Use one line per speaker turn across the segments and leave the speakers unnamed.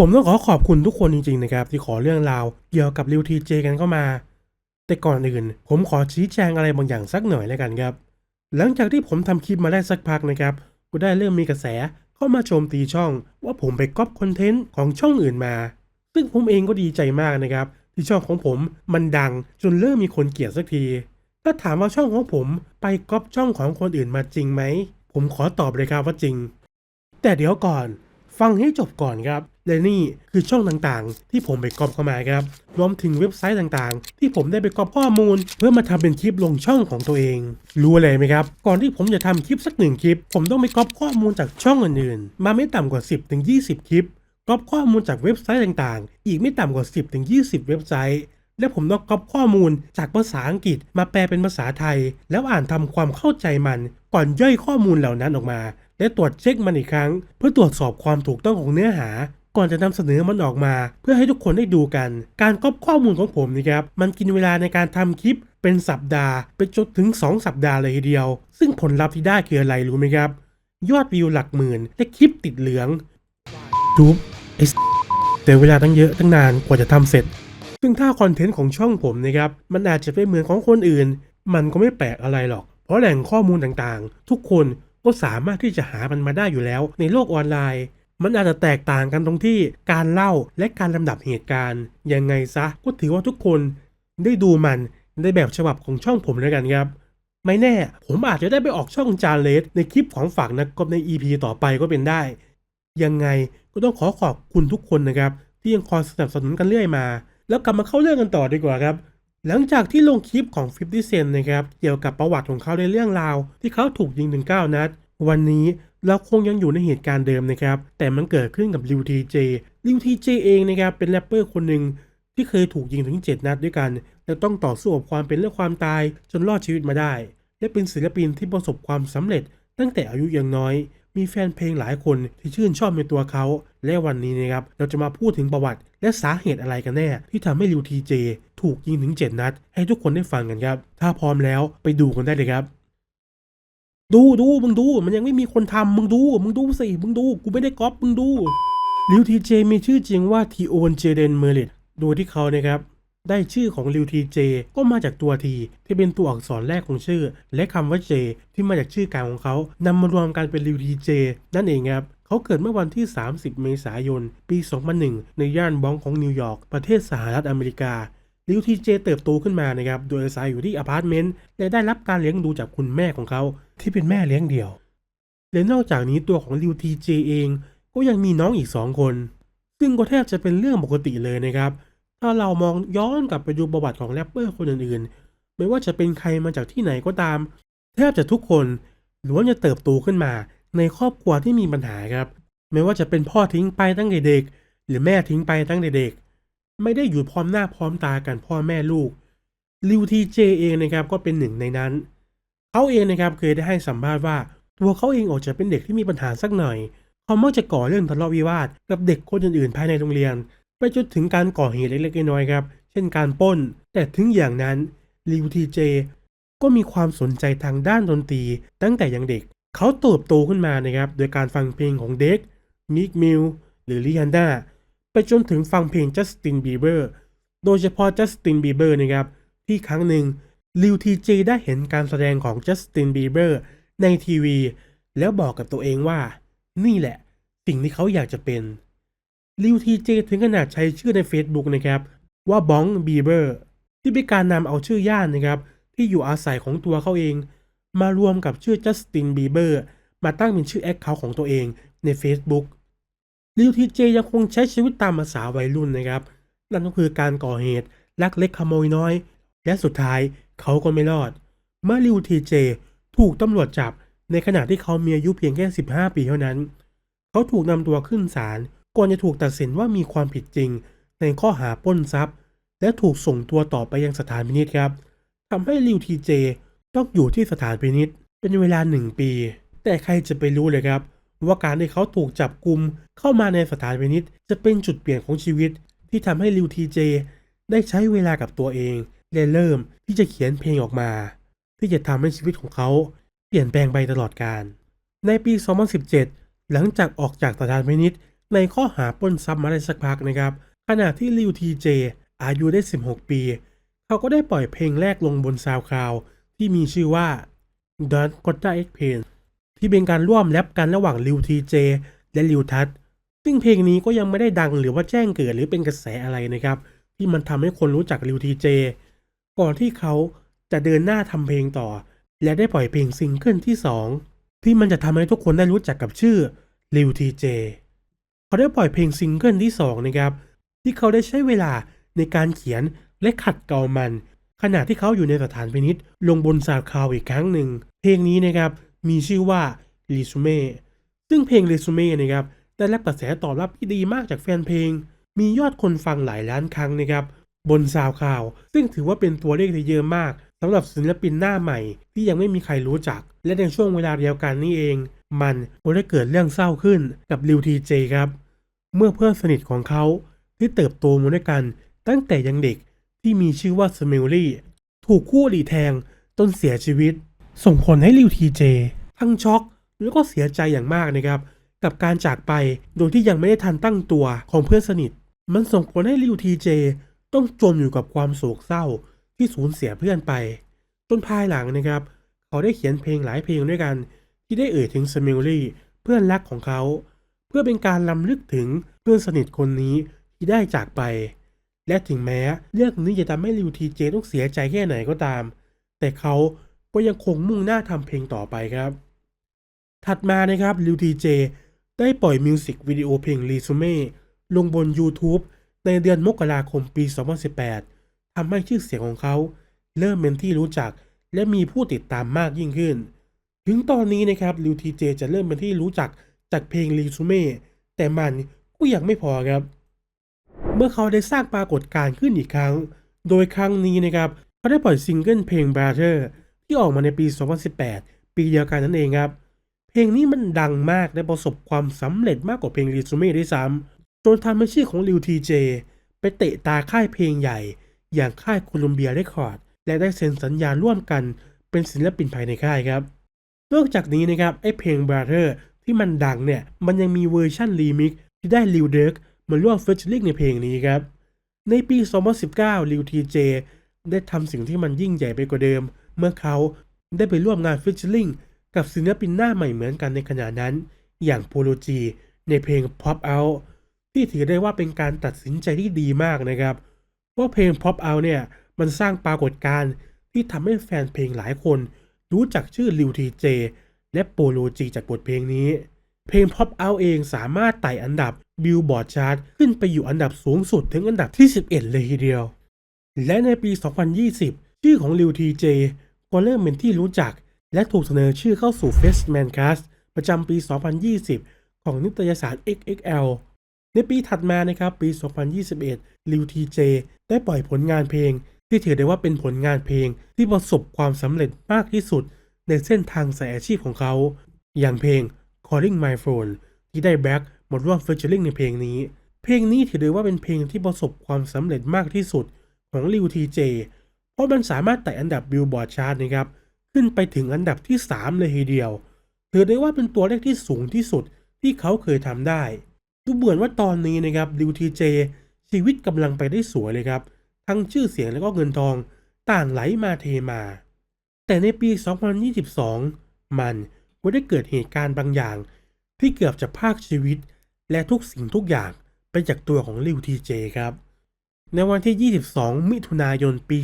ผมต้องขอขอบคุณทุกคนจริงๆนะครับที่ขอเรื่องราวเกี่ยวกับริวทีเจกันเข้ามา แต่ก่อนอื่น ผมขอชี้แจงอะไรบางอย่างสักหน่อยแล้วกันครับ หลังจากที่ผมทำคลิปมาได้สักพักนะครับก็ได้เริ่มมีกระแสเข้ามาโจมตีช่องว่าผมไปก๊อปคอนเทนต์ของช่องอื่นมา ซึ่งผมเองก็ดีใจมากนะครับ ที่ช่องของผมมันดังจนเริ่มมีคนเกลียดสักที ถ้าถามว่าช่องของผมไปก๊อปช่องของคนอื่นมาจริงไหม ผมขอตอบเลยครับว่าจริง แต่เดี๋ยวก่อน ฟังให้จบก่อนครับ และนี่คือช่องต่างๆ ที่ผมไปกรอบเข้ามาครับ รวมถึงเว็บไซต์ต่างๆ ที่ผมได้ไปกรอบข้อมูล เพื่อมาทำเป็นคลิปลงช่องของตัวเอง รู้อะไรไหมครับ ก่อนที่ผมจะทำคลิปสักหนึ่งคลิป ผมต้องไปกรอบข้อมูลจากช่องอื่นๆ มาไม่ต่ำกว่า 10-20ถึง20 คลิปกรอบข้อมูลจากเว็บไซต์ต่างๆ อีกไม่ต่ำกว่า 10-20ถึง20 เว็บไซต์และผมต้องก๊อปข้อมูลจากภาษาอังกฤษมาแปลเป็นภาษาไทย แล้วอ่านทำความเข้าใจมัน ก่อนย่อยข้อมูลเหล่านั้นออกมา และตรวจเช็คมันอีกครั้ง เพื่อตรวจสอบความถูกต้องของเนื้อหา ก่อนจะนำเสนอมันออกมา เพื่อให้ทุกคนได้ดูกัน การก๊อปข้อมูลของผมนี่ครับมันกินเวลาในการทำคลิปเป็นสัปดาห์ไปจนถึง 2 สัปดาห์เลยทีเดียว ซึ่งผลลัพธ์ที่ได้คืออะไรรู้ไหมครับ ยอดวิวหลักหมื่น และคลิปติดเหลืองดูไอแต่เวลาตั้งเยอะตั้งนานกว่าจะทำเสร็จ ซึ่งถ้าคอนเทนต์ของช่องผมนะครับมันอาจจะไม่เหมือนของคนอื่น มันก็ไม่แปลกอะไรหรอก เพราะแหล่งข้อมูลต่างๆ ทุกคนก็สามารถที่จะหามันมาได้อยู่แล้วในโลกออนไลน์ มันอาจจะแตกต่างกันตรงที่การเล่าและการลำดับเหตุการณ์ยังไงซะก็ถือว่าทุกคนได้ดูมันในแบบฉบับของช่องผมแล้วกันครับ ไม่แน่ผมอาจจะได้ไปออกช่องจานเลสในคลิปของฝากนักกอล์ฟใน EP ต่อไปก็เป็นได้ ยังไงก็ต้องขอขอบคุณทุกคนนะครับ ที่ยังคอยสนับสนุนกันเรื่อยมา แล้วกลับมาเข้าเรื่องกันต่อดีกว่าครับ หลังจากที่ลงคลิปของ 50 Cent นะครับเกี่ยวกับประวัติของเขาในเรื่องราว ที่เขาถูกยิงถึง9นัด วันนี้ เราคงยังอยู่ในเหตุการณ์เดิมนะครับ แต่มันเกิดขึ้นกับลิวทีเจลิวทีเจเองนะครับเป็นแรปเปอร์คนหนึ่งที่เคยถูกยิงถึง 7 นัดด้วยกัน และต้องต่อสู้กับความเป็นและความตายจนรอดชีวิตมาได้ และเป็นศิลปินที่ประสบความสำเร็จ ตั้งแต่อายุยังน้อย มีแฟนเพลงหลายคนที่ชื่นชอบในตัวเขา และวันนี้นะครับเราจะมาพูดถึงประวัติ และสาเหตุอะไรกันแน่ ที่ทำให้ลิวทีเจถูกยิงถึง 7 นัด ให้ทุกคนได้ฟังกันครับ ถ้าพร้อมแล้วไปดูกันได้เลยครับ ดูดูมึงดู มันยังไม่มีคนทำมึงดู มึงดูสิ มึงดู กูไม่ได้ก๊อปมึงดูลิวทีเจมีชื่อจริงว่าทีโอนเจเดนเมอริตโดยที่เขานะครับได้ชื่อของลิวทีเจก็มาจากตัวทีที่เป็นตัวอักษรแรกของชื่อ และคำว่าเจที่มาจากชื่อกลางของเขานำมารวมกันเป็นลิวทีเจนั่นเองครับเขาเกิดเมื่อวันที่ 30 เมษายน ปี 2001 ในย่านบองของนิวยอร์กประเทศสหรัฐอเมริกาลิวทีเจเติบโตขึ้นมานะครับโดยอาศัยอยู่ที่อพาร์ตเมนต์และได้รับการเลี้ยงดูจากคุณแม่ของเขา ที่เป็นแม่เลี้ยงเดี่ยว และนอกจากนี้ตัวของลิวทีเจเองก็ยังมีน้องอีกสองคน ซึ่งก็แทบจะเป็นเรื่องปกติเลยนะครับ ถ้าเรามองย้อนกลับไปดูประวัติของแรปเปอร์คนอื่นๆ ไม่ว่าจะเป็นใครมาจากที่ไหนก็ตาม แทบจะทุกคนล้วนจะเติบโตขึ้นมาในครอบครัวที่มีปัญหาครับ ไม่ว่าจะเป็นพ่อทิ้งไปตั้งแต่เด็ก หรือแม่ทิ้งไปตั้งแต่เด็ก ไม่ได้อยู่พร้อมหน้าพร้อมตากันพ่อแม่ลูกลิวทีเจเองนะครับก็เป็นหนึ่งในนั้น เขาเองนะครับเคยได้ให้สัมภาษณ์ว่าตัวเขาเองออกจะเป็นเด็กที่มีปัญหาสักหน่อยเขามักจะก่อเรื่องทะเลาะวิวาทกับเด็กคนอื่นๆภายในโรงเรียน ไปจนถึงการก่อเหตุเล็กๆน้อยๆครับ เช่นการป้น แต่ถึงอย่างนั้นลิวทีเจก็มีความสนใจทางด้านดนตรี ตั้งแต่ยังเด็ก เขาเติบโตขึ้นมานะครับโดยการฟังเพลงของเด็กมิกมิลหรือลิฮันดาไปจนถึงฟังเพลงจัสตินบีเบอร์โดยเฉพาะจัสตินบีเบอร์นะครับที่ครั้งหนึ่ง ลิวทีเจได้เห็นการแสดงของจัสตินบีเบอร์ในทีวี แล้วบอกกับตัวเองว่า นี่แหละ สิ่งที่เขาอยากจะเป็นลิวทีเจถึงขนาดใช้ชื่อใน Facebook นะครับว่าบ้องบีเบอร์ที่เป็นการนำเอาชื่อย่านนะครับที่อยู่อาศัยของตัวเขาเอง มารวมกับชื่อจัสตินบีเบอร์มาตั้งเป็นชื่อแอคเคาท์ของตัวเองใน Facebook ลิวทีเจยังคงใช้ชีวิตตามภาษาวัยรุ่นนะครับ นั่นก็คือการก่อเหตุลักเล็กขโมยน้อย และสุดท้าย เขาก็ไม่รอดเมื่อลิวทีเจถูกตำรวจจับในขณะที่เขามีอายุเพียงแค่ 15 ปีเท่านั้น เขาถูกนำตัวขึ้นศาลก่อนจะถูกตัดสินว่ามีความผิดจริง ในข้อหาปล้นทรัพย์ และถูกส่งตัวต่อไปยังสถานพินิจครับทำให้ลิวทีเจต้องอยู่ที่สถานพินิจเป็นเวลาหนึ่งปี แต่ใครจะไปรู้เลยครับ ว่าการที่เขาถูกจับกลุมเข้ามาในสถานพินิจจะเป็นจุดเปลี่ยนของชีวิตที่ทำให้ลิวทีเจได้ใช้เวลากับตัวเอง และเริ่มที่จะเขียนเพลงออกมา ที่จะทำให้ชีวิตของเขาเปลี่ยนแปลงไปตลอดกาลในปี 2017 หลังจากออกจากสถานพินิจในข้อหาปล้นทรัพย์มาได้สักพักนะครับ ขณะที่ลิวทีเจอายุได้ 16 ปี เขาก็ได้ปล่อยเพลงแรกลงบนซาวคลาวที่มีชื่อว่า Don't Gotta e x p a i n ที่เป็นการร่วมแรปกันระหว่างลิวทีเจและลิวทัศซึ่งเพลงนี้ก็ยังไม่ได้ดังหรือว่าแจ้งเกิดหรือเป็นกระแสอะไรนะครับ ที่มันทำให้คนรู้จักลิวทีเจ ก่อนที่เขาจะเดินหน้าทำเพลงต่อ และได้ปล่อยเพลงซิงเกิลที่ 2 ที่มันจะทำให้ทุกคนได้รู้จักกับชื่อลิวทีเจเขาได้ปล่อยเพลงซิงเกิลที่ 2 นะครับ ที่เขาได้ใช้เวลาในการเขียนและขัดเกลามัน ขณะที่เขาอยู่ในสถานพินิษลงบนซาวคลาวอีกครั้งหนึ่ง เพลงนี้นะครับมีชื่อว่า Resume ซึ่งเพลง Resume นะครับได้รับกระแสตอบรับที่ดีมากจากแฟนเพลง มียอดคนฟังหลายล้านครั้งนะครับ บนซาวคลาว ซึ่งถือว่าเป็นตัวเลขที่เยอะมากสำหรับศิลปินหน้าใหม่ ที่ยังไม่มีใครรู้จัก และในช่วงเวลาเดียวกันนี่เอง มันก็ได้เกิดเรื่องเศร้าขึ้นกับลิวทีเจครับ เมื่อเพื่อนสนิทของเขาที่เติบโตมาด้วยกัน ตั้งแต่ยังเด็กที่มีชื่อว่าสมิลลี่ถูกคู่อริแทงจนเสียชีวิต ส่งผลให้ลิวทีเจทั้งช็อกแล้วก็เสียใจอย่างมากนะครับกับการจากไปโดยที่ยังไม่ได้ทันตั้งตัวของเพื่อนสนิท มันส่งผลให้ลิวทีเจ ต้องจมอยู่กับความโศกเศร้าที่สูญเสียเพื่อนไป จนภายหลังนะครับ เขาได้เขียนเพลงหลายเพลงด้วยกัน ที่ได้เอ่ยถึงสมิลลี่เพื่อนรักของเขา เพื่อเป็นการลำลึกถึงเพื่อนสนิทคนนี้ที่ได้จากไป และถึงแม้เรื่องนี้จะทำให้ลิวทีเจต้องเสียใจแค่ไหนก็ตาม แต่เขาก็ยังคงมุ่งหน้าทำเพลงต่อไปครับ ถัดมานะครับลิวทีเจได้ปล่อยมิวสิกวิดีโอเพลง Resume ลงบน YouTube ในเดือนมกราคมปี 2018 ทำให้ชื่อเสียงของเขา เริ่มเป็นที่รู้จัก และมีผู้ติดตามมากยิ่งขึ้น ถึงตอนนี้นะครับลิวทีเจจะเริ่มเป็นที่รู้จักจากเพลง Resume แต่มันก็ยังไม่พอครับ เมื่อเขาได้สร้างปรากฏการณ์ขึ้นอีกครั้ง โดยครั้งนี้นะครับเขาได้ปล่อยซิงเกิลเพลง Brother ที่ออกมาในปี 2018 ปีเดียวกันนั่นเองครับ เพลงนี้มันดังมากและประสบความสำเร็จมากกว่าเพลง Resume ด้วยซ้ำ จนทำให้ชื่อของลิวทีเจไปเตะตาค่ายเพลงใหญ่ อย่างค่ายโคลัมเบียเรคคอร์ด และได้เซ็นสัญญาร่วมกันเป็นศิลปินภายในค่ายครับ นอกจากนี้นะครับ ไอเพลง Brother ที่มันดังเนี่ย มันยังมีเวอร์ชั่นรีมิกซ์ที่ได้ลิวเดิร์กมาร่วมเฟเจอริงในเพลงนี้ครับ ในปี 2019 ลิวทีเจได้ทำสิ่งที่มันยิ่งใหญ่ไปกว่าเดิม เมื่อเขาได้ไปร่วมงานฟิชเชอริงกับศิลปินหน้าใหม่เหมือนกันในขณะนั้น อย่างโปโลจีในเพลง Pop Out ที่ถือได้ว่าเป็นการตัดสินใจที่ดีมากนะครับเพราะเพลง Pop Out เนี่ย มันสร้างปรากฏการณ์ที่ทำให้แฟนเพลงหลายคน รู้จักชื่อลิวทีเจและโปโลจีจากบทเพลงนี้ เพลง Pop Out เองสามารถไต่อันดับบิลบอร์ดชาร์ตขึ้นไปอยู่อันดับสูงสุดถึงอันดับที่ 11 เลยทีเดียว และในปี 2020 ชื่อของลิวทีเจก็เริ่มเป็นที่รู้จัก และถูกเสนอชื่อเข้าสู่ f e s t m a n Cast ประจำปี 2020 ของนิตยสาร XXL ในปีถัดมานะครับปี 2021 ลิวทีเจได้ปล่อยผลงานเพลง ที่ถือได้ว่าเป็นผลงานเพลงที่ประสบความสำเร็จมากที่สุด ในเส้นทางสายอาชีพของเขา อย่างเพลง Calling My Phone ที่ได้แบ็คมาร่วมเฟเจอริงในเพลงนี้ เพลงนี้ถือได้ว่าเป็นเพลงที่ประสบความสำเร็จมากที่สุดของลิวทีเจเพราะมันสามารถไต่อันดับบิลบอร์ดชาร์ตนะครับขึ้นไปถึงอันดับที่ 3 เลยทีเดียว ถือได้ว่าเป็นตัวเลขที่สูงที่สุดที่เขาเคยทำได้ ดูเหมือนว่าตอนนี้นะครับลิวทีเจชีวิตกำลังไปได้สวยเลยครับ ทั้งชื่อเสียงและก็เงินทองต่างไหลมาเทมา แต่ในปี 2022 มันก็ได้เกิดเหตุการณ์บางอย่าง ที่เกือบจะพากชีวิต และทุกสิ่งทุกอย่างไปจากตัวของลิวทีเจครับ ในวันที่ 22 มิถุนายนปี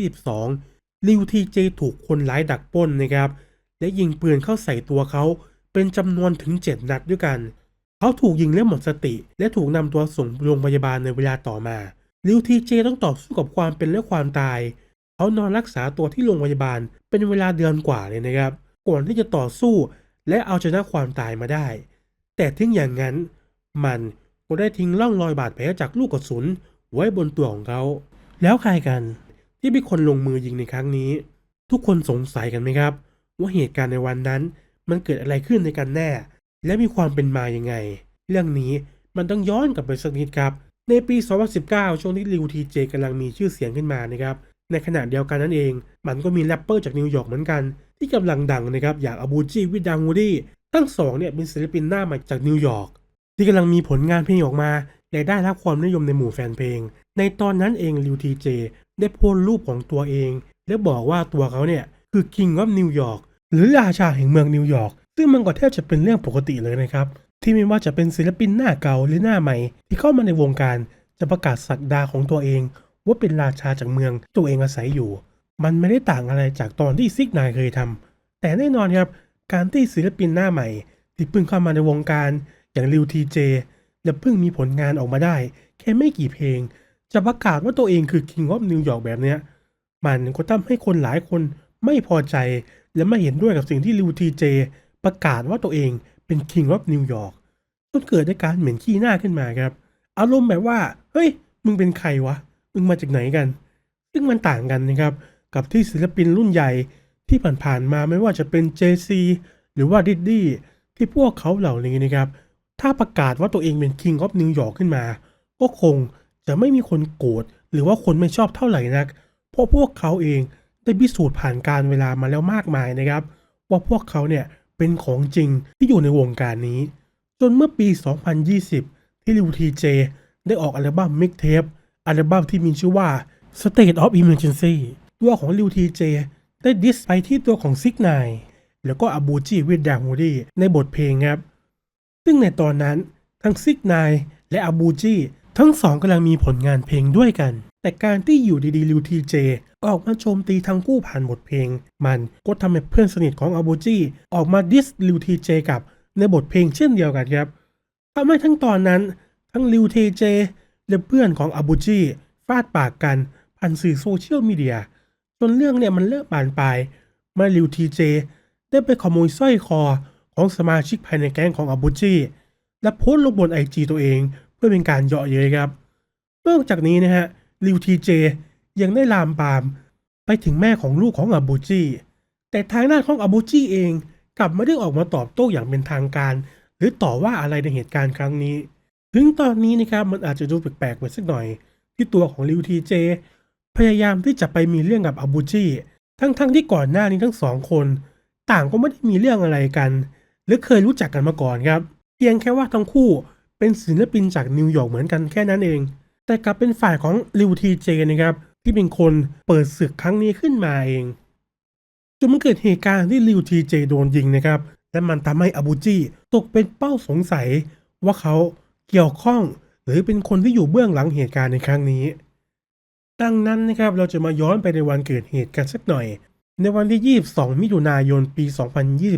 2022 ลิวทีเจถูกคนร้ายดักปล้นนะครับ และยิงปืนเข้าใส่ตัวเขาเป็นจำนวนถึง 7 นัดด้วยกัน เขาถูกยิงและหมดสติ และถูกนำตัวส่งโรงพยาบาลในเวลาต่อมาลิวทีเจต้องต่อสู้กับความเป็นและความตาย เขานอนรักษาตัวที่โรงพยาบาลเป็นเวลาเดือนกว่าเลยนะครับ ก่อนที่จะต่อสู้และเอาชนะความตายมาได้ แต่ถึงอย่างนั้นมันก็ได้ทิ้งร่องรอยบาดแผลจากลูกกระสุนไว้บนตัวของเขา แล้วใครกันที่เป็นคนลงมือยิงในครั้งนี้ ทุกคนสงสัยกันไหมครับ ว่าเหตุการณ์ในวันนั้นมันเกิดอะไรขึ้นในกันแน่ และมีความเป็นมาอย่างไง เรื่องนี้มันต้องย้อนกลับไปสักนิดครับ ในปี 2019 ช่วงที่ลิวทีเจกำลังมีชื่อเสียงขึ้นมานะครับในขณะเดียวกันนั่นเอง มันก็มีแรปเปอร์จากนิวยอร์กเหมือนกัน ที่กำลังดังนะครับอย่างอบูจีวิดางูดี้ทั้งสองเนี่ยเป็นศิลปินหน้าใหม่จากนิวยอร์กที่กำลังมีผลงานเพลงออกมาและได้รับความนิยมในหมู่แฟนเพลง ในตอนนั้นเองลิวทีเจได้โพสต์รูปของตัวเอง และบอกว่าตัวเขาเนี่ยคือ King of New York หรือราชาแห่งเมืองนิวยอร์กซึ่งมันก็แทบจะเป็นเรื่องปกติเลยนะครับ ที่ไม่ว่าจะเป็นศิลปินหน้าเก่าหรือหน้าใหม่ ที่เข้ามาในวงการจะประกาศสักดาของตัวเอง ว่าเป็นราชาจากเมืองตัวเองอาศัยอยู่ มันไม่ได้ต่างอะไรจากตอนที่ซิกนายเคยทำแต่แน่นอนครับการที่ศิลปินหน้าใหม่ ที่เพิ่งเข้ามาในวงการอย่างริวทีเจและเพิ่งมีผลงานออกมาได้ แค่ไม่กี่เพลง จะประกาศว่าตัวเองคือ King of New York แบบเนี้ยมันก็ทำให้คนหลายคนไม่พอใจ และไม่เห็นด้วยกับสิ่งที่ริวทีเจประกาศว่าตัวเองเป็น King of New York จนเกิดในการเหม็นขี้หน้าขึ้นมาครับ อารมณ์แบบว่า เฮ้ย มึงเป็นใครวะ มึงมาจากไหนกัน ซึ่งมันต่างกันนะครับ กับที่ศิลปินรุ่นใหญ่ที่ผ่านๆมาไม่ว่าจะเป็น JC หรือว่าดิดดี้ที่พวกเขาเหล่านี้นะครับ ถ้าประกาศว่าตัวเองเป็น King of New York ขึ้นมา ก็คงจะไม่มีคนโกรธหรือว่าคนไม่ชอบเท่าไหร่นัก เพราะพวกเขาเอง ได้พิสูจน์ผ่านการเวลามาแล้วมากมายนะครับ ว่าพวกเขาเนี่ยเป็นของจริงที่อยู่ในวงการนี้ จนเมื่อปี 2020 ที่ลิวทีเจได้ออกอัลบั้มมิกเทปอัลบั้มที่มีชื่อว่า State of Emergency ตัวของลิวทีเจได้ดิสไปที่ตัวของซิกไนแล้วก็อาบูจิวิดดาฮูดีในบทเพลงครับ ซึ่งในตอนนั้นทั้งซิกนายและอาบูจิทั้งสองกำลังมีผลงานเพลงด้วยกัน แต่การที่อยู่ดีๆลิวทีเจออกมาโจมตีทั้งคู่ผ่านบทเพลง มันก็ทำให้เพื่อนสนิทของอาบูจิออกมาดิสลิวทีเจกับในบทเพลงเช่นเดียวกันครับทำให้ทั้งตอนนั้น ทั้งลิวทีเจและเพื่อนของอาบูจิฟาดปากกันผ่านสื่อโซเชียลมีเดียจนเรื่องเนี่ยมันเริ่มบานปลายเมื่อลิวทีเจได้ไปขโมยสร้อยคอของสมาชิกภายในแก๊งของอาบูจิและโพสต์ลงบนไอจีตัวเอง เพื่อเป็นการเยาะเย้ยครับ นอกจากนี้นะฮะ ลิวทีเจ ยังได้ลามปาม ไปถึงแม่ของลูกของอาบูจิแต่ทางด้านของอาบูจิเองกลับไม่ได้ออกมาตอบโต้อย่างเป็นทางการ หรือต่อว่าอะไรในเหตุการณ์ครั้งนี้ ถึงตอนนี้นะครับมันอาจจะดูแปลกๆไปสักหน่อย ที่ตัวของลิวทีเจพยายามที่จะไปมีเรื่องกับอาบูจิทั้งๆที่ก่อนหน้านี้ทั้งสองคน ต่างก็ไม่ได้มีเรื่องอะไรกัน หรือเคยรู้จักกันมาก่อนครับ เพียงแค่ว่าทั้งคู่เป็นศิลปินจากนิวยอร์กเหมือนกันแค่นั้นเอง แต่กลับเป็นฝ่ายของลิวทีเจนะครับที่เป็นคนเปิดศึกครั้งนี้ขึ้นมาเองจนมันเกิดเหตุการณ์ที่ลิวทีเจโดนยิงนะครับ และมันทำให้อาบูจิตกเป็นเป้าสงสัยว่าเขาเกี่ยวข้องหรือเป็นคนที่อยู่เบื้องหลังเหตุการณ์ในครั้งนี้ ดังนั้นนะครับเราจะมาย้อนไปในวันเกิดเหตุกันสักหน่อย ในวันที่ 22 มิถุนายนปี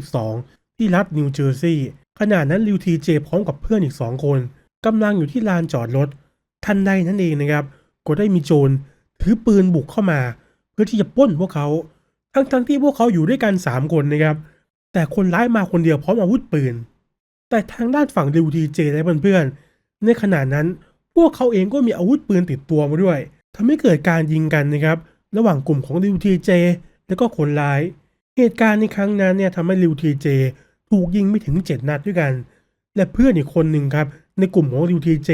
2022 ที่รัฐนิวเจอร์ซีย์ขณะนั้นลิวทีเจพร้อมกับเพื่อนอีก 2 คนกำลังอยู่ที่ลานจอดรถ ทันใดนั้นเองนะครับ ก็ได้มีโจรถือปืนบุกเข้ามา เพื่อที่จะป้นพวกเขา ทั้งๆทที่พวกเขาอยู่ด้วยกัน 3 คนนะครับ แต่คนร้ายมาคนเดียวพร้อมอาวุธปืน แต่ทางด้านฝั่งลิวทีเจและเพื่อนๆในขณะนั้นพวกเขาเองก็มีอาวุธปืนติดตัวมาด้วยทำให้เกิดการยิงกันนะครับ ระหว่างกลุ่มของลิวทีเจและก็คนร้าย เหตุการณ์ในครั้งนั้นเนี่ยทำให้ลิวทีเจถูกยิงไม่ถึง 7 นัดด้วยกัน และเพื่อนอีกคนหนึ่งครับในกลุ่มของลิวทีเจ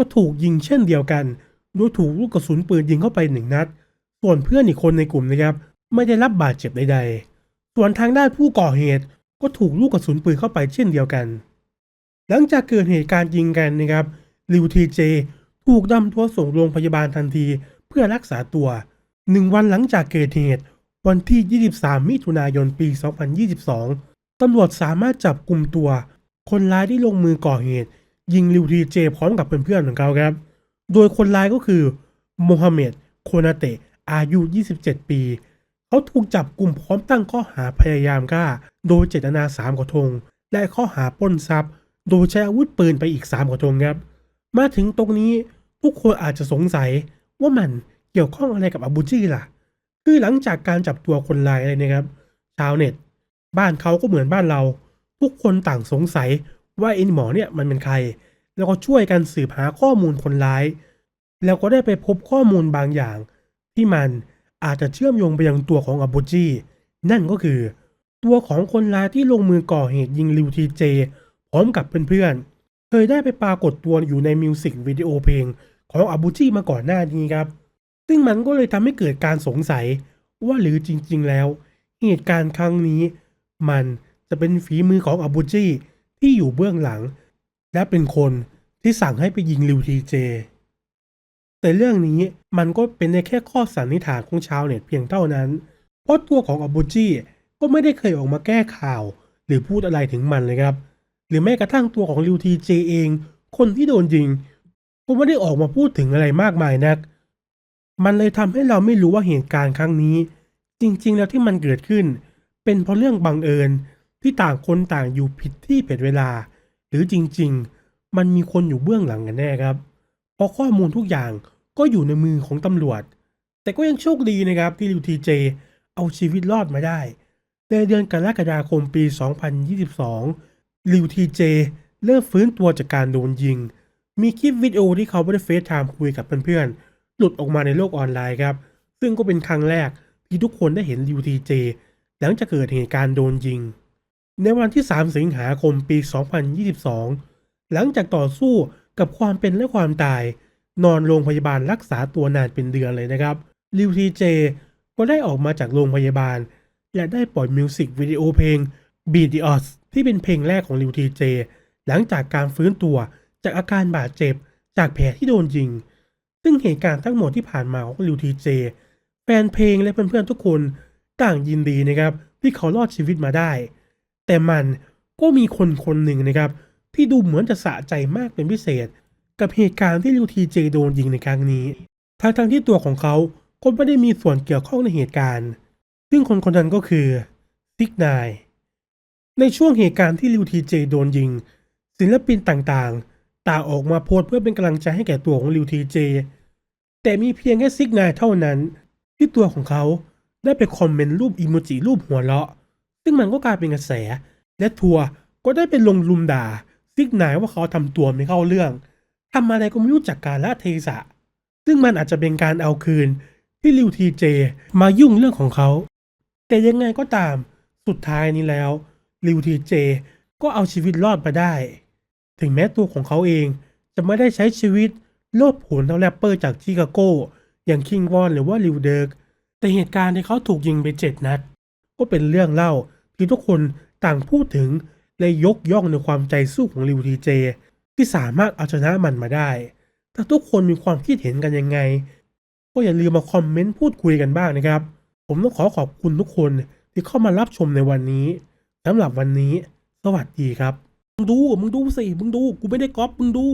ก็ถูกยิงเช่นเดียวกันโดยถูกลูกกระสุนปืนยิงเข้าไปหนึ่งนัด ส่วนเพื่อนอีกคนในกลุ่มนะครับ ไม่ได้รับบาดเจ็บใดๆ ส่วนทางด้านผู้ก่อเหตุก็ถูกลูกกระสุนปืนเข้าไปเช่นเดียวกัน หลังจากเกิดเหตุการณ์ยิงกันนะครับลิวทีเจถูกนำตัวส่งโรงพยาบาลทันทีเพื่อรักษาตัวหนึ่งวันหลังจากเกิดเหตุวันที่ 23 มิถุนายน ปี 2022 ตำรวจสามารถจับกลุ่มตัว คนร้ายที่ลงมือก่อเหตุ ยิงลิวทีเจพร้อมกับเพื่อนๆของเขาครับ โดยคนร้ายก็คือโมฮัมเหม็ดโคนาเตะอายุ 27 ปี เขาถูกจับกลุ่มพร้อมตั้งข้อหาพยายามฆ่า โดยเจตนา3กระทง และข้อหาปล้นทรัพย์ โดยใช้อาวุธปืนไปอีก 3กระทงครับ มาถึงตรงนี้ทุกคนอาจจะสงสัยว่ามันเกี่ยวข้องอะไรกับอาบูจี้ล่ะ คือหลังจากการจับตัวคนร้ายอะไรนะครับ ชาวเน็ต บ้านเขาก็เหมือนบ้านเรา ทุกคนต่างสงสัย ว่าไอ้หมอเนี่ยมันเป็นใคร แล้วก็ช่วยกันสืบหาข้อมูลคนร้าย แล้วก็ได้ไปพบข้อมูลบางอย่าง ที่มันอาจจะเชื่อมโยงไปยังตัวของอาบูจีนั่นก็คือ ตัวของคนร้ายที่ลงมือก่อเหตุยิงลิวทีเจพร้อมกับเพื่อนๆเคยได้ไปปรากฏตัวอยู่ในมิวสิกวิดีโอเพลงของอาบูจิมาก่อนหน้านี้ครับ ซึ่งมันก็เลยทำให้เกิดการสงสัยว่าหรือจริงๆแล้ว เหตุการณ์ครั้งนี้ มันจะเป็นฝีมือของอาบูจิ ที่อยู่เบื้องหลัง และเป็นคนที่สั่งให้ไปยิงลิวทีเจ แต่เรื่องนี้มันก็เป็นในแค่ข้อสันนิษฐานของชาวเน็ตเพียงเท่านั้น เพราะตัวของอบูจีก็ไม่ได้เคยออกมาแก้ข่าว หรือพูดอะไรถึงมันเลยครับ หรือแม้กระทั่งตัวของลิวทีเจเอง คนที่โดนยิง ก็ไม่ได้ออกมาพูดถึงอะไรมากมายนัก มันเลยทำให้เราไม่รู้ว่าเหตุการณ์ครั้งนี้ จริง ๆ แล้วที่มันเกิดขึ้น เป็นเพราะเรื่องบังเอิญ ที่ต่างคนต่างอยู่ผิดที่ผิดเวลา หรือจริงๆ มันมีคนอยู่เบื้องหลังกันแน่ครับ เพราะข้อมูลทุกอย่างก็อยู่ในมือของตำรวจ แต่ก็ยังโชคดีนะครับที่ลิวทีเจเอาชีวิตรอดมาได้ ในเดือนกรกฎาคมปี 2022 ลิวทีเจเริ่มฟื้นตัวจากการโดนยิง มีคลิปวิดีโอที่เขาไม่ได้เฟซไทม์คุยกับเพื่อนๆ หลุดออกมาในโลกออนไลน์ครับ ซึ่งก็เป็นครั้งแรกที่ทุกคนได้เห็นลิวทีเจหลังจากเกิดเหตุการณ์โดนยิง ในวันที่ 3 สิงหาคมปี 2022 หลังจากต่อสู้กับความเป็นและความตาย นอนโรงพยาบาลรักษาตัวนานเป็นเดือนเลยนะครับลิวทีเจก็ได้ออกมาจากโรงพยาบาล และได้ปล่อยมิวสิกวิดีโอเพลง Beat the Odds ที่เป็นเพลงแรกของลิวทีเจหลังจากการฟื้นตัวจากอาการบาดเจ็บจากแผลที่โดนยิง ซึ่งเหตุการณ์ทั้งหมดที่ผ่านมาของลิวทีเจแฟนเพลงและเพื่อนๆทุกคนต่างยินดีนะครับที่เขารอดชีวิตมาได้ แต่มันก็มีคนคนหนึ่งนะครับ ที่ดูเหมือนจะสะใจมากเป็นพิเศษ กับเหตุการณ์ที่ลิวทีเจโดนยิงในครั้งนี้ทั้งทั้งที่ตัวของเขาก็ไม่ได้มีส่วนเกี่ยวข้องในเหตุการณ์ ซึ่งคนคนนั้นก็คือซิกนายในช่วงเหตุการณ์ที่ลิวทีเจโดนยิง ศิลปินต่างๆ ต่างออกมาโพสเพื่อเป็นกำลังใจให้แก่ตัวของลิวทีเจ แต่มีเพียงแค่ซิกนายเท่านั้น ที่ตัวของเขาได้ไปคอมเมนต์รูปอีโมจิรูปหัวเราะ ซึ่งมันก็กลายเป็นกระแส และทัวร์ก็ได้ไปลงลุมด่าซิกนายว่าเขาทำตัวไม่เข้าเรื่องทำอะไรก็ไม่รู้จักการละเทศะ ซึ่งมันอาจจะเป็นการเอาคืนที่ลิวทีเจมายุ่งเรื่องของเขา แต่ยังไงก็ตามสุดท้ายนี้แล้วลิวทีเจก็เอาชีวิตรอดมาได้ ถึงแม้ตัวของเขาเองจะไม่ได้ใช้ชีวิตโลดโผนเท่าแรปเปอร์จากชิคาโกอย่างคิงวอนหรือว่าลิวเดิร์กแต่เหตุการณ์ที่เขาถูกยิงไปเจ็ดนัด ก็เป็นเรื่องเล่าที่ทุกคนต่างพูดถึงและยกย่องในความใจสู้ของลิวทีเจ ที่สามารถเอาชนะมันมาได้ ถ้าทุกคนมีความคิดเห็นกันยังไง ก็อย่าลืมมาคอมเมนต์พูดคุยกันบ้างนะครับ ผมต้องขอขอบคุณทุกคนที่เข้ามารับชมในวันนี้สำหรับวันนี้ สวัสดีครับ มึงดู มึงดูสิ มึงดู กูไม่ได้ก๊อป มึงดู